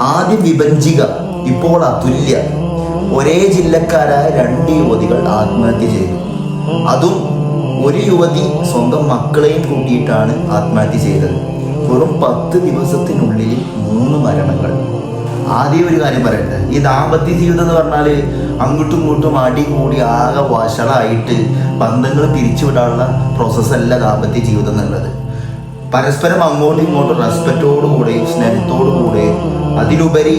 ആദ്യം വിഭജിക. ഇപ്പോൾ അതുല്യ ഒരേ ജില്ലക്കാരായ രണ്ട് യുവതികൾ ആത്മഹത്യ ചെയ്തു. അതും ഒരു യുവതി സ്വന്തം മക്കളെയും കൂട്ടിയിട്ടാണ് ആത്മഹത്യ ചെയ്തത്. വെറും പത്ത് ദിവസത്തിനുള്ളിൽ മൂന്ന് മരണങ്ങൾ. ആദ്യം ഒരു കാര്യം പറയട്ടെ. ഈ ദാമ്പത്യ ജീവിതം എന്ന് പറഞ്ഞാൽ അങ്ങോട്ടും ഇങ്ങോട്ടും അടി കൂടി ആകെ വഷളായിട്ട് ബന്ധങ്ങൾ പിരിച്ചുവിടാനുള്ള പ്രോസസ്സല്ല ദാമ്പത്യ ജീവിതം എന്നുള്ളത്. പരസ്പരം അങ്ങോട്ടും ഇങ്ങോട്ടും റെസ്പെക്റ്റോടുകൂടെയും സ്നേഹത്തോടുകൂടെയും അതിലുപരി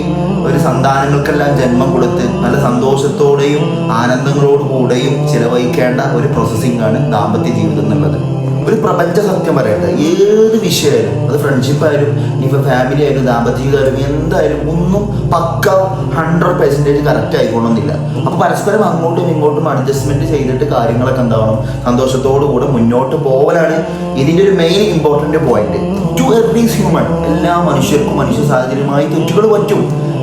ഒരു സന്താനങ്ങൾക്കെല്ലാം ജന്മം കൊടുത്ത് നല്ല സന്തോഷത്തോടെയും ആനന്ദങ്ങളോടുകൂടെയും ചിലവഴിക്കേണ്ട ഒരു പ്രോസസ്സിംഗ് ആണ് ദാമ്പത്യ ജീവിതം എന്നുള്ളത്. ഒരു പ്രപഞ്ച സത്യം പറയട്ടെ ഏത് വിഷയമായാലും അത് ഫ്രണ്ട്ഷിപ്പായാലും ഇനിയിപ്പോൾ ഫാമിലി ആയാലും ദാമ്പത്യ എന്തായാലും ഒന്നും പക്ക ഹൺഡ്രഡ് പെർസെന്റേജ് കറക്റ്റ് ആയിക്കൊള്ളുന്നില്ല അപ്പോൾ പരസ്പരം അങ്ങോട്ടും ഇങ്ങോട്ടും അഡ്ജസ്റ്റ്മെന്റ് ചെയ്തിട്ട് കാര്യങ്ങളൊക്കെ എന്താവണം? സന്തോഷത്തോടു കൂടെ മുന്നോട്ട് പോകലാണ് ഇതിന്റെ ഒരു main important point to every human എല്ലാ മനുഷ്യർക്കും മനുഷ്യ സാഹചര്യമായി തെറ്റുകൾ പറ്റും.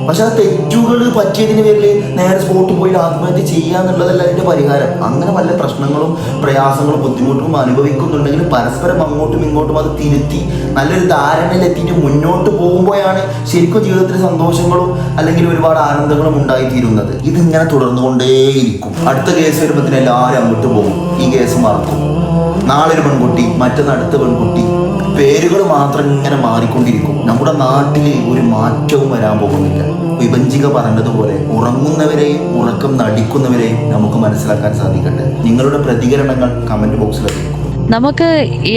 പക്ഷെ ആ തെറ്റുകൾ പറ്റിയതിന് പേരിൽ നേരെ സ്പോട്ട് പോയി ആത്മഹത്യ ചെയ്യുക എന്നുള്ളതല്ല അതിന്റെ പരിഹാരം. അങ്ങനെ പല പ്രശ്നങ്ങളും പ്രയാസങ്ങളും ബുദ്ധിമുട്ടും അനുഭവിക്കുന്നുണ്ടെങ്കിൽ പരസ്പരം അങ്ങോട്ടും ഇങ്ങോട്ടും അത് തിരുത്തി നല്ലൊരു ധാരണയിലെത്തിയിട്ട് മുന്നോട്ട് പോകുമ്പോഴാണ് ശരിക്കും ജീവിതത്തിൽ സന്തോഷങ്ങളും അല്ലെങ്കിൽ ഒരുപാട് ആനന്ദങ്ങളും ഉണ്ടായിത്തീരുന്നത്. ഇതിങ്ങനെ തുടർന്നുകൊണ്ടേയിരിക്കും. അടുത്ത കേസ് വരുമ്പോൾ എല്ലാവരും അങ്ങോട്ട് പോകും. ഈ കേസ് മറക്കും. നാളെ ഒരു പെൺകുട്ടി മറ്റൊന്ന് അടുത്ത പെൺകുട്ടി. പേരുകൾ മാത്രം ഇങ്ങനെ മാറിക്കൊണ്ടിരിക്കും. നമ്മുടെ നാട്ടിൽ ഒരു മാറ്റവും വരാൻ പോകുന്നില്ല. വിഭജിക പറഞ്ഞതുപോലെ ഉറങ്ങുന്നവരെയും ഉറക്കം നടിക്കുന്നവരെയും നമുക്ക് മനസ്സിലാക്കാൻ സാധിക്കട്ടെ. നിങ്ങളുടെ പ്രതികരണങ്ങൾ കമന്റ് ബോക്സിൽ നമുക്ക്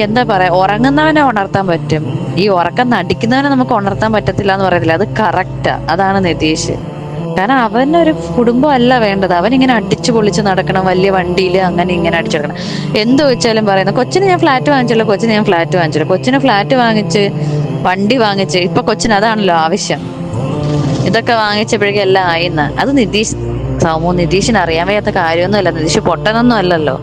എന്താ പറയാ ഉറങ്ങുന്നവനെ ഉണർത്താൻ പറ്റും. ഈ ഉറക്കം നടിക്കുന്നവനെ നമുക്ക് ഉണർത്താൻ പറ്റത്തില്ല എന്ന് പറയത്തില്ല. അത് കറക്റ്റാ അതാണ് നിതീഷ്. കാരണം അവനൊരു കുടുംബം അല്ല വേണ്ടത്. അവൻ ഇങ്ങനെ അടിച്ചു പൊളിച്ച് നടക്കണം വലിയ വണ്ടിയിൽ അങ്ങനെ ഇങ്ങനെ അടിച്ചെടുക്കണം എന്ത് വെച്ചാലും പറയുന്നത് കൊച്ചിന് ഞാൻ ഫ്ലാറ്റ് വാങ്ങിച്ചല്ലോ കൊച്ചിന് ഞാൻ ഫ്ലാറ്റ് വാങ്ങിച്ചല്ലോ കൊച്ചിന് ഫ്ലാറ്റ് വാങ്ങിച്ച് വണ്ടി വാങ്ങിച്ച് ഇപ്പൊ കൊച്ചിന് അതാണല്ലോ ആവശ്യം. ഇതൊക്കെ വാങ്ങിച്ചപ്പോഴേക്കും എല്ലാം ആയിന്ന്. അത് നിതീഷ് സൗമു നിതീഷിന് അറിയാൻ വയ്യാത്ത കാര്യമൊന്നുമല്ല. നിതീഷ് പൊട്ടനൊന്നും അല്ലല്ലോ.